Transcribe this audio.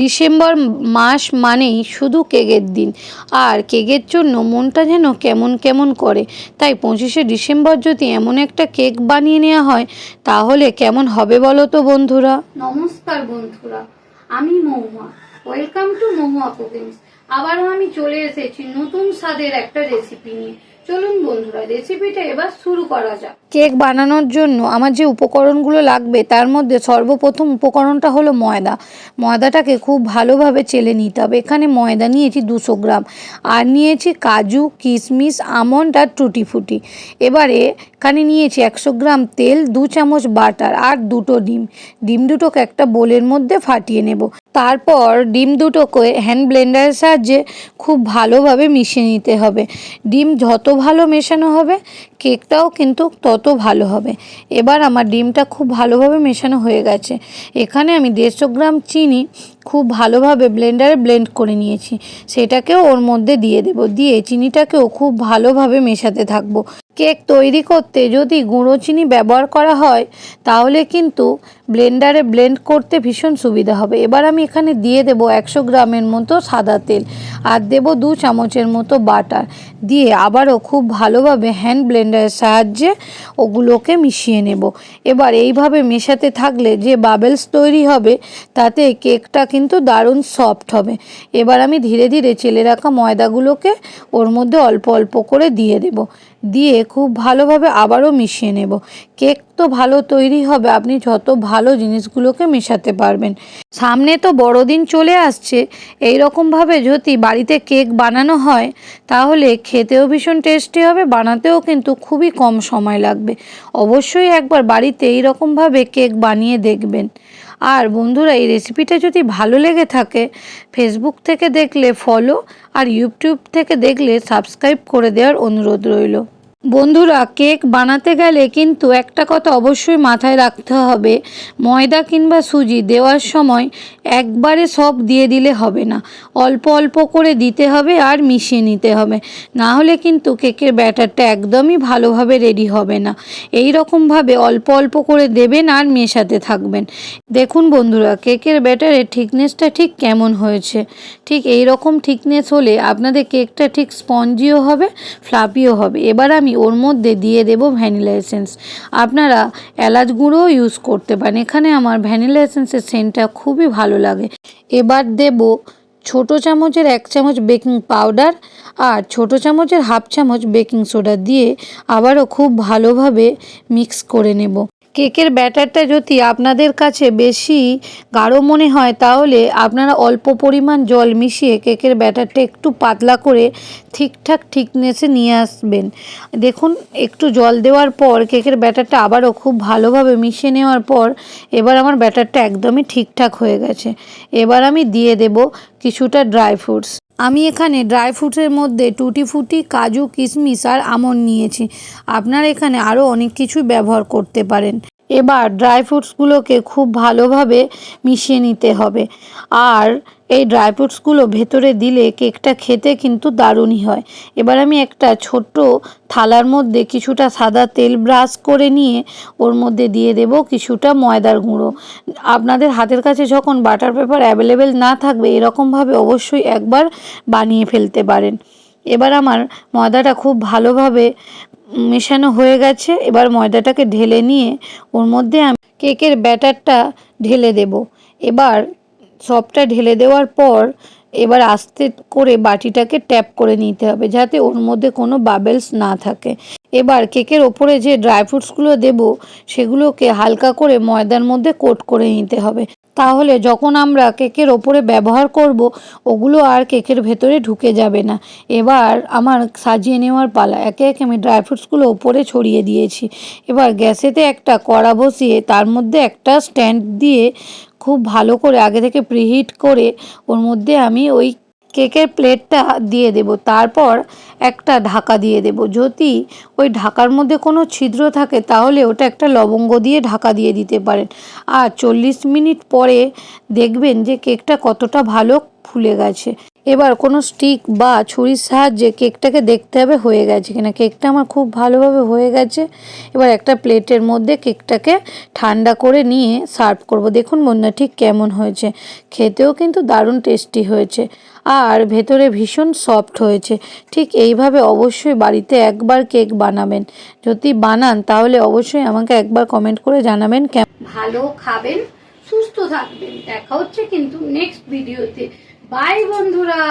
December মাস মানেই শুধু কেকের দিন। আর কেকের জন্য মনটা যেন কেমন কেমন করে। তাই পঁচিশে ডিসেম্বর যদি এমন একটা কেক বানিয়ে নেওয়া হয়, তাহলে কেমন হবে বলো তো বন্ধুরা? নমস্কার বন্ধুরা, আমি Mahua. Welcome to Mahua cookings আবারও আমি চলে এসেছি নতুন স্বাদের একটা রেসিপি নিয়ে। চলুন বন্ধুরা রেসিপিটা এবার শুরু করা যাক। কেক বানানোর জন্য আমার যে উপকরণগুলো লাগবে, তার মধ্যে সর্বপ্রথম উপকরণটা হলো ময়দা। ময়দাটাকে খুব ভালোভাবে চেলে নিতে হবে। এখানে ময়দা নিয়েছি দুশো গ্রাম। আর নিয়েছি কাজু কিশমিশ আমন্ড আর টুটি ফুটি এবারে এখানে নিয়েছি একশো গ্রাম তেল, দু চামচ বাটার আর দুটো ডিম। ডিম দুটোকে একটা বোলের মধ্যে ফাটিয়ে নেব। তারপর ডিম দুটোকে হ্যান্ড ব্লেন্ডারের সাহায্যে খুব ভালোভাবে মিশিয়ে নিতে হবে। ডিম যত ভালো মেশানো হবে, কেকটাও কিন্তু তত ভালো হবে। এবার আমার ডিমটা খুব ভালোভাবে মেশানো হয়ে গেছে। এখানে আমি দেড়শো গ্রাম চিনি খুব ভালোভাবে ব্লেন্ডারে ব্লেন্ড করে নিয়েছি। সেটাকেও ওর মধ্যে দিয়ে দেব। দিয়ে চিনিটাকেও খুব ভালোভাবে মেশাতে থাকব। কেক তৈরি করতে যদি গুঁড়ো চিনি ব্যবহার করা হয়, তাহলে কিন্তু ব্লেন্ডারে ব্লেন্ড করতে ভীষণ সুবিধা হবে। এবার আমি এখানে দিয়ে দেব একশো গ্রামের মতো সাদা তেল আর দেব দু চামচের মতো বাটার দিয়ে আবারও খুব ভালোভাবে হ্যান্ড ব্লেন্ডারের সাহায্যে ওগুলোকে মিশিয়ে নেব। এবার এইভাবে মেশাতে থাকলে যে বাবেলস তৈরি হবে, তাতে কেকটা কিন্তু দারুণ সফট হবে। এবার আমি ধীরে ধীরে চেলে রাখা ময়দাগুলোকে ওর মধ্যে অল্প অল্প করে দিয়ে দেব। দিয়ে খুব ভালোভাবে আবারও মিশিয়ে নেব। কেক তো ভালো তৈরি হবে, আপনি যত ভালো জিনিসগুলোকে মেশাতে পারবেন। সামনে তো বড়দিন চলে আসছে এই রকমভাবে যদি বাড়িতে কেক বানানো হয়, তাহলে খেতেও ভীষণ টেস্টি হবে, বানাতেও কিন্তু খুবই কম সময় লাগবে। অবশ্যই একবার বাড়িতে এই রকমভাবে কেক বানিয়ে দেখবেন। আর বন্ধুরা, এই রেসিপিটা যদি ভালো লেগে থাকে ফেসবুক থেকে দেখলে ফলো আর ইউটিউব থেকে দেখলে সাবস্ক্রাইব করে দেওয়ার অনুরোধ রইল। বন্ধুরা, কেক বানাতে গেলে কিন্তু একটা কথা অবশ্যই মাথায় রাখতে হবে। ময়দা কিংবা সুজি দেওয়ার সময় একবারে সব দিয়ে দিলে হবে না। অল্প অল্প করে দিতে হবে আর মিশিয়ে নিতে হবে। না হলে কিন্তু কেকের ব্যাটারটা একদমই ভালোভাবে রেডি হবে না। এই রকমভাবে অল্প অল্প করে দেবেন আর মেশাতে থাকবেন। দেখুন বন্ধুরা, কেকের ব্যাটারের ঠিকনেসটা ঠিক কেমন হয়েছে। ঠিক এই রকম ঠিকনেস হলে আপনাদের কেকটা ঠিক স্পঞ্জিও হবে, ফ্লাপিও হবে। এবার আমি ওর মধ্যে দিয়ে দেব ভ্যানিলা এসেন্স। আপনারা এলাচ গুঁড়োও ইউজ করতে পারেন। এখানে আমার ভ্যানিলা এসেন্সের সেন্টটা খুবই ভালো লাগে। এবার দেব ছোট চামচের এক চামচ বেকিং পাউডার আর ছোট চামচের হাফ চামচ বেকিং সোডা দিয়ে আবারও খুব ভালোভাবে মিক্স করে নেব। কেকের ব্যাটারটা যদি আপনাদের কাছে বেশি গাঢ় মনে হয়, তাহলে আপনারা অল্প পরিমাণ জল মিশিয়ে কেকের ব্যাটারটা একটু পাতলা করে ঠিকঠাক ঠিকনেসে নিয়ে আসবেন। দেখুন, একটু জল দেওয়ার পর কেকের ব্যাটারটা আবারও খুব ভালোভাবে মিশিয়ে নেওয়ার পর এবার আমার ব্যাটারটা একদমই ঠিকঠাক হয়ে গেছে। এবার আমি দিয়ে দেব কিছুটা ড্রাই ফ্রুটস আমি এখানে ড্রাই ফ্রুটসের মধ্যে টুটি ফুটি কাজু, কিশমিশ আর আমন নিয়েছি। আপনার এখানে আরও অনেক কিছু ব্যবহার করতে পারেন। এবার ড্রাই ফ্রুটসগুলোকে খুব ভালোভাবে মিশিয়ে নিতে হবে। আর এই ড্রাই ফ্রুটসগুলো ভেতরে দিলে কেকটা খেতে কিন্তু দারুণই হয়। এবার আমি একটা ছোট্ট থালার মধ্যে কিছুটা সাদা তেল ব্রাশ করে নিয়ে ওর মধ্যে দিয়ে দেব কিছুটা ময়দার গুঁড়ো। আপনাদের হাতের কাছে যখন বাটার পেপার অ্যাভেলেবেল না থাকবে, এরকমভাবে অবশ্যই একবার বানিয়ে ফেলতে পারেন। এবার আমার ময়দাটা খুব ভালোভাবে মেশানো হয়ে গেছে। এবার ময়দাটাকে ঢেলে নিয়ে ওর মধ্যে আমি কেকের ব্যাটারটা ঢেলে দেব। এবার সবটা ঢেলে দেওয়ার পর এবার আস্তে করে বাটিটাকে ট্যাপ করে নিতে হবে যাতে ওর মধ্যে কোনো বাবেলস না থাকে। এবার কেকের ওপরে যে ড্রাই ফ্রুটসগুলো দেব, সেগুলোকে হালকা করে ময়দার মধ্যে কোট করে নিতে হবে। তাহলে যখন আমরা কেকের ওপরে ব্যবহার করব, ওগুলো আর কেকের ভেতরে ঢুকে যাবে না। এবার আমার সাজিয়ে নেওয়ার পালা, একে একে আমি ড্রাই ফ্রুটসগুলো ওপরে ছড়িয়ে দিয়েছি। এবার গ্যাসেতে একটা কড়া বসিয়ে তার মধ্যে একটা স্ট্যান্ড দিয়ে খুব ভালো করে আগে থেকে প্রিহিট করে ওর মধ্যে আমি ওই কেকের প্লেটটা দিয়ে দেব। তারপর একটা ঢাকা দিয়ে দেব। যদি ওই ঢাকার মধ্যে কোনো ছিদ্র থাকে, তাহলে ওটা একটা লবঙ্গ দিয়ে ঢাকা দিয়ে দিতে পারেন। আর চল্লিশ মিনিট পরে দেখবেন যে কেকটা কতটা ভালো ফুলে গেছে। এবার কোনো স্টিক বা ছুরির সাহায্যে কেকটাকে দেখতে হবে, হয়ে গেছে কিনা। কেকটা আমার খুব ভালোভাবে হয়ে গেছে। এবার একটা প্লেটের মধ্যে কেকটাকে ঠান্ডা করে নিয়ে সার্ভ করব। দেখুন বন্ধুরা ঠিক কেমন হয়েছে। খেতেও কিন্তু দারুণ টেস্টি হয়েছে। আর ভেতরে ভীষণ সফট হয়েছে। ঠিক এইভাবে অবশ্যই বাড়িতে একবার কেক বানাবেন। যদি বানান, তাহলে অবশ্যই আমাকে একবার কমেন্ট করে জানাবেন কেমন। ভালো খাবেন, সুস্থ থাকবেন। দেখা হচ্ছে কিন্তু নেক্সট ভিডিওতে বাই বন্ধুরা।